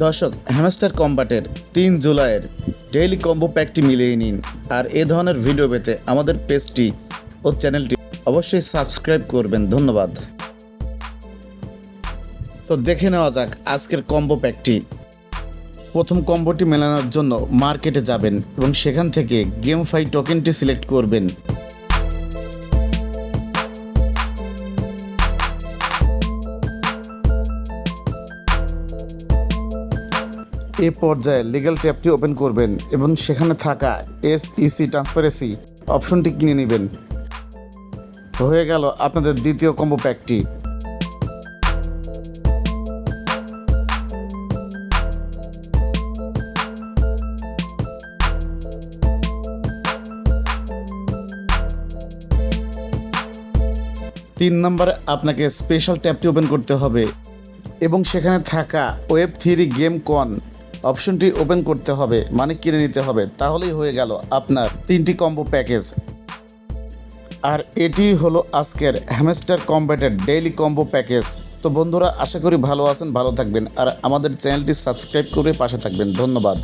দর্শক, হ্যামস্টার কম্বাটের তিন জুলাইয়ের ডেইলি কম্বো প্যাকটি মিলিয়ে নিন। আর এ ধরনের ভিডিও পেতে আমাদের পেজটি ও চ্যানেলটি অবশ্যই সাবস্ক্রাইব করবেন। ধন্যবাদ। তো দেখে নেওয়া যাক আজকের কম্বো প্যাকটি। প্রথম কম্বোটি মেলানোর জন্য মার্কেটে যাবেন এবং সেখান থেকে গেম ফাই টোকেনটি সিলেক্ট করবেন। এ পর্যায়ে লিগ্যাল ট্যাবটি ওপেন করবেন এবং সেখানে থাকা এস ইসি ট্রান্সপারেন্সি অপশনটি কিনে নেবেন। হয়ে গেল আপনাদের দ্বিতীয় কম্বো প্যাকটি তিন নম্বরে আপনাকে স্পেশাল ট্যাবটি ওপেন করতে হবে এবং সেখানে থাকা ওয়েব থ্রি গেম কন অপশনটি ওপেন করতে হবে মানে কিনে নিতে হবে। তাহলেই হয়ে গেল আপনার তিনটি কম্বো প্যাকেজ। আর এটি হলো আজকের হ্যামস্টার কম্ব্যাটের ডেইলি কম্বো প্যাকেজ। তো বন্ধুরা, আশা করি ভালো আছেন, ভালো থাকবেন। আর আমাদের চ্যানেলটি সাবস্ক্রাইব করে পাশে থাকবেন। ধন্যবাদ।